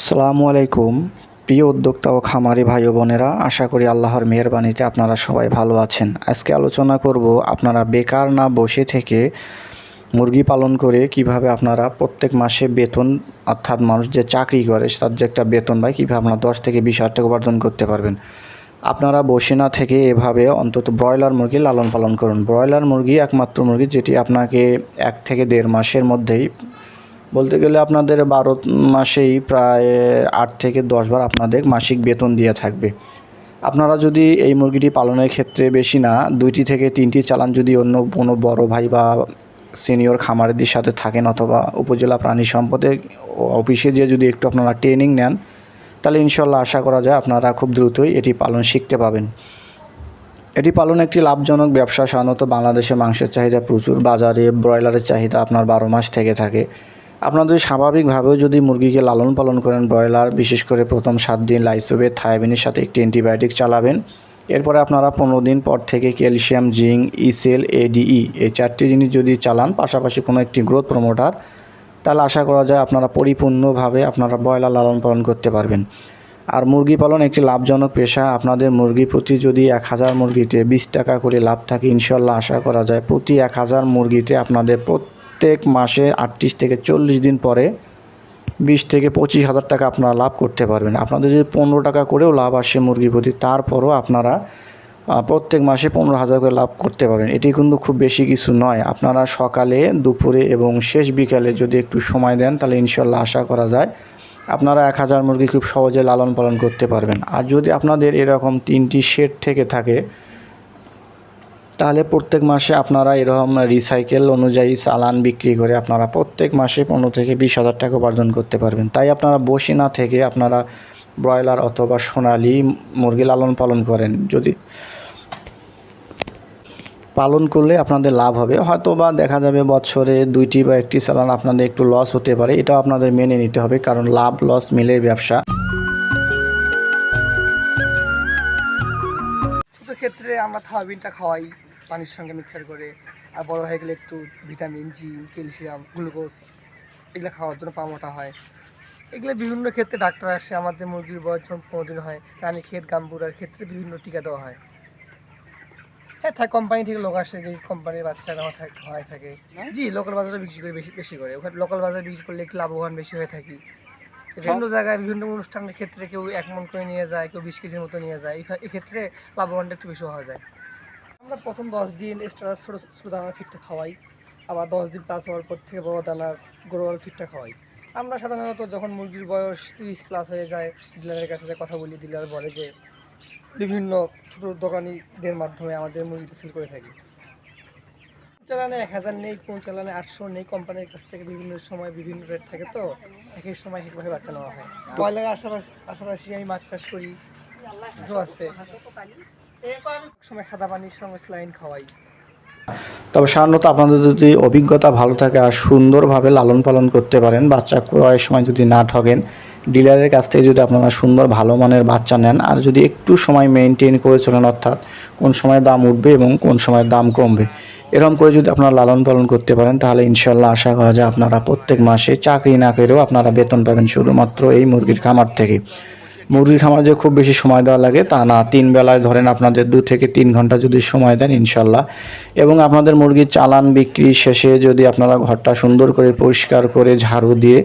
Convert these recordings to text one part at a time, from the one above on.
আসসালামু আলাইকুম, প্রিয় উদ্যোক্তা ও খামারি ভাই বোনেরা, আশা করি আল্লাহর মেহরবানিতে আপনারা সবাই ভালো আছেন। আজকে আলোচনা করব আপনারা বেকার না বসে থেকে মুরগি পালন করে কীভাবে আপনারা প্রত্যেক মাসে বেতন, অর্থাৎ মানুষ যে চাকরি করে তার যে একটা বেতন পায় কীভাবে আপনারা দশ থেকে বিশ হাজার টাকা উপার্জন করতে পারবেন। আপনারা বসে না থেকে এভাবে অন্তত ব্রয়লার মুরগি লালন পালন করুন। ব্রয়লার মুরগি একমাত্র মুরগি যেটি আপনাকে এক থেকে দেড় মাসের মধ্যেই বলতে গেলে আপনাদের বারো মাসেই প্রায় আট থেকে দশ বার আপনাদের মাসিক বেতন দিয়ে থাকবে। আপনারা যদি এই মুরগিটি পালনের ক্ষেত্রে বেশি না, দুইটি থেকে তিনটি চালান যদি অন্য কোনো বড় ভাই বা সিনিয়র খামারিদের সাথে থাকেন অথবা উপজেলা প্রাণী সম্পদে অফিসে গিয়ে যদি একটু আপনারা ট্রেনিং নেন, তাহলে ইনশাল্লাহ আশা করা যায় আপনারা খুব দ্রুতই এটি পালন শিখতে পাবেন। এটি পালন একটি লাভজনক ব্যবসা, সাধারণত বাংলাদেশে মাংসের চাহিদা প্রচুর, বাজারে, ব্রয়লারের চাহিদা আপনার বারো মাস থেকে থাকে। আপনাদের স্বাভাবিকভাবেও যদি মুরগিকে লালন পালন করেন, ব্রয়লার, বিশেষ করে প্রথম সাত দিন লাইসোবে থায়াবিনের সাথে একটি অ্যান্টিবায়োটিক চালাবেন। এরপরে আপনারা পনেরো দিন পর থেকে ক্যালসিয়াম, জিঙ্ক, ইসেল, এডিই এই চারটি জিনিস যদি চালান, পাশাপাশি কোনো একটি গ্রোথ প্রমোটার, তাহলে আশা করা যায় আপনারা পরিপূর্ণভাবে আপনারা ব্রয়লার লালন পালন করতে পারবেন। আর মুরগি পালন একটি লাভজনক পেশা। আপনাদের মুরগি প্রতি যদি এক হাজার মুরগিতে বিশ টাকা করে লাভ থাকে, ইনশাল্লাহ আশা করা যায় প্রতি এক হাজার মুরগিতে আপনাদের প্রত্যেক মাসে আটত্রিশ থেকে চল্লিশ দিন পরে বিশ থেকে পঁচিশ হাজার টাকা আপনারা লাভ করতে পারবেন। আপনাদের যদি পনেরো টাকা করেও লাভ আসে মুরগি প্রতি, তারপরও আপনারা প্রত্যেক মাসে পনেরো হাজার করে লাভ করতে পারবেন। এটি কিন্তু খুব বেশি কিছু নয়। আপনারা সকালে, দুপুরে এবং শেষ বিকালে যদি একটু সময় দেন, তাহলে ইনশাল্লাহ আশা করা যায় আপনারা এক হাজার মুরগি খুব সহজে লালন পালন করতে পারবেন। আর যদি আপনাদের এরকম তিনটি শেড থেকে থাকে তাহলে প্রত্যেক মাসে আপনারা এরকম রিসাইকেল অনুযায়ী চালান বিক্রি করে আপনারা প্রত্যেক মাসে পনেরো থেকে বিশ হাজার টাকা উপার্জন করতে পারবেন। তাই আপনারা বসে না থেকে আপনারা ব্রয়লার অথবা সোনালি মুরগি লালন পালন করেন। যদি পালন করলে আপনাদের লাভ হবে। হয়তো বা দেখা যাবে বছরে দুইটি বা একটি চালান আপনাদের একটু লস হতে পারে। এটাও আপনাদের মেনে নিতে হবে কারণ লাভ লস মিলে ব্যবসা। ক্ষেত্রে আমরা থাওয়াবিনটা খাওয়াই। পানির সঙ্গে মিক্সার করে আর বড় হয়ে গেলে একটু ভিটামিন জি ক্যালসিয়াম গ্লুকোজ এগুলো খাওয়ার জন্য পামোটা হয়। এগুলো বিভিন্ন ক্ষেত্রে ডাক্তার আসে আমাদের মুরগির বয়স যখন পনেরো দিন হয় রানী ক্ষেত গাম্বুরার ক্ষেত্রে বিভিন্ন টিকা দেওয়া হয়। হ্যাঁ থাক কোম্পানি থেকে লোক আসে যে কোম্পানির বাচ্চারা আমার থাকে হয় থাকে। জি লোকাল বাজারে বিক্রি করে বেশি বেশি করে। ওখানে লোকাল বাজারে বিক্রি করলে একটু লাভবান বেশি হয়ে থাকি। বিভিন্ন জায়গায় বিভিন্ন অনুষ্ঠানের ক্ষেত্রে কেউ এক মন করে নিয়ে যায় কেউ বিশ কেজির মতো নিয়ে যায়। এক্ষেত্রে লাভবানটা একটু বেশি হওয়া যায়। আমরা প্রথম দশ দিন এক্সট্রা ছোটো ছোটো দানার ফিটটা খাওয়াই। আবার দশ দিন প্লাস হওয়ার পর থেকে বড় দানার গোড়াল ফিটটা খাওয়াই। আমরা সাধারণত যখন মুরগির বয়স তিরিশ প্লাস হয়ে যায় ডিলারের কাছে যে কথা বলি ডিলার বলে যে বিভিন্ন ছোটো দোকানিদের মাধ্যমে আমাদের মুরগিটা সেল করে থাকি। চালানে এক হাজার নেই কোন চালানে আটশো নেই কোম্পানির কাছ থেকে বিভিন্ন সময় বিভিন্ন রেট থাকে তো এক এক সময় একভাবে বাচ্চা নেওয়া হয়। ব্রয়লার আশাপাশি আশাপাশি আমি মাছ চাষ করি। আছে। সময় সাদা পানির সঙ্গে স্লাইন খাওয়াই। তবে সাধারণত আপনাদের যদি অভিজ্ঞতা ভালো থাকে আর সুন্দরভাবে লালন পালন করতে পারেন, বাচ্চা ক্রয়ের সময় যদি না ঠকেন ডিলারের কাছ থেকে যদি আপনারা সুন্দর ভালো মানের বাচ্চা নেন, আর যদি একটু সময় মেনটেন করে চলেন, অর্থাৎ কোন সময় দাম উঠবে এবং কোন সময় দাম কমবে, এরকম করে যদি আপনারা লালন পালন করতে পারেন, তাহলে ইনশাল্লাহ আশা করা যায় আপনারা প্রত্যেক মাসে চাকরি না করেও আপনারা বেতন পাবেন শুধুমাত্র এই মুরগির খামার থেকে। মুরগির খামার যে খুব বেশি সময় দেওয়া লাগে তা না। তিন বেলায় ধরেন আপনাদের দু থেকে তিন ঘণ্টা যদি সময় দেন ইনশাল্লাহ। এবং আপনাদের মুরগির চালান বিক্রি শেষে যদি আপনারা ঘরটা সুন্দর করে পরিষ্কার করে ঝাড়ু দিয়ে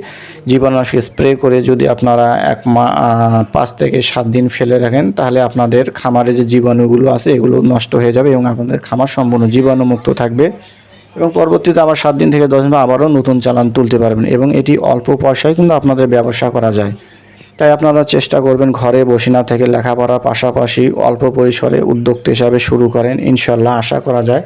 জীবাণুনাশক স্প্রে করে যদি আপনারা এক মা পাঁচ থেকে সাত দিন ফেলে রাখেন, তাহলে আপনাদের খামারে যে জীবাণুগুলো আছে এগুলো নষ্ট হয়ে যাবে এবং আপনাদের খামার সম্পূর্ণ জীবাণুমুক্ত থাকবে। এবং পরবর্তীতে আবার সাত দিন থেকে দশ দিন আবারও নতুন চালান তুলতে পারবেন এবং এটি অল্প পয়সায় কিন্তু আপনাদের ব্যবসা করা যায়। তাই আপনারা চেষ্টা করবেন ঘরে বসে না থেকে লেখাপড়ার পাশাপাশি অল্প পরিসরে উদ্যোক্তা হিসাবে শুরু করেন ইনশাল্লাহ আশা করা যায়।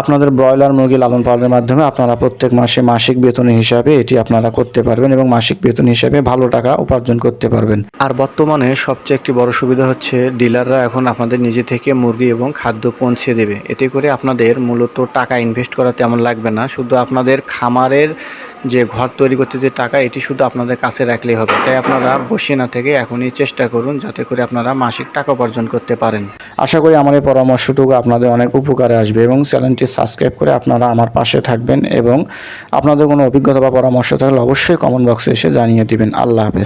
আপনাদের ব্রয়লার মুরগি লালন পালনের মাধ্যমে আপনারা প্রত্যেক মাসে মাসিক বেতন হিসাবে এটি আপনারা করতে পারবেন এবং মাসিক বেতন হিসাবে ভালো টাকা উপার্জন করতে পারবেন। আর বর্তমানে সবচেয়ে একটি বড় সুবিধা হচ্ছে ডিলাররা এখন আপনাদের নিজে থেকে মুরগি এবং খাদ্য পৌঁছে দেবে। এতে করে আপনাদের মূলত টাকা ইনভেস্ট করা তেমন লাগবে না। শুধু আপনাদের খামারের যে ঘর তৈরি করতে যে টাকা, এটি শুধু আপনাদের কাছে রাখলেই হবে। তাই আপনারা বসিয়ে না থেকে এখনই চেষ্টা করুন যাতে করে আপনারা মাসিক টাকা উপার্জন করতে পারেন। আশা করি আমার এই পরামর্শটুকু আপনাদের অনেক উপকারে আসবে এবং চ্যানেলটি সাবস্ক্রাইব করে আপনারা আমার পাশে থাকবেন এবং আপনাদের কোনো অভিজ্ঞতা বা পরামর্শ থাকলে অবশ্যই কমেন্ট বক্সে এসে জানিয়ে দেবেন। আল্লাহ হাফেজ।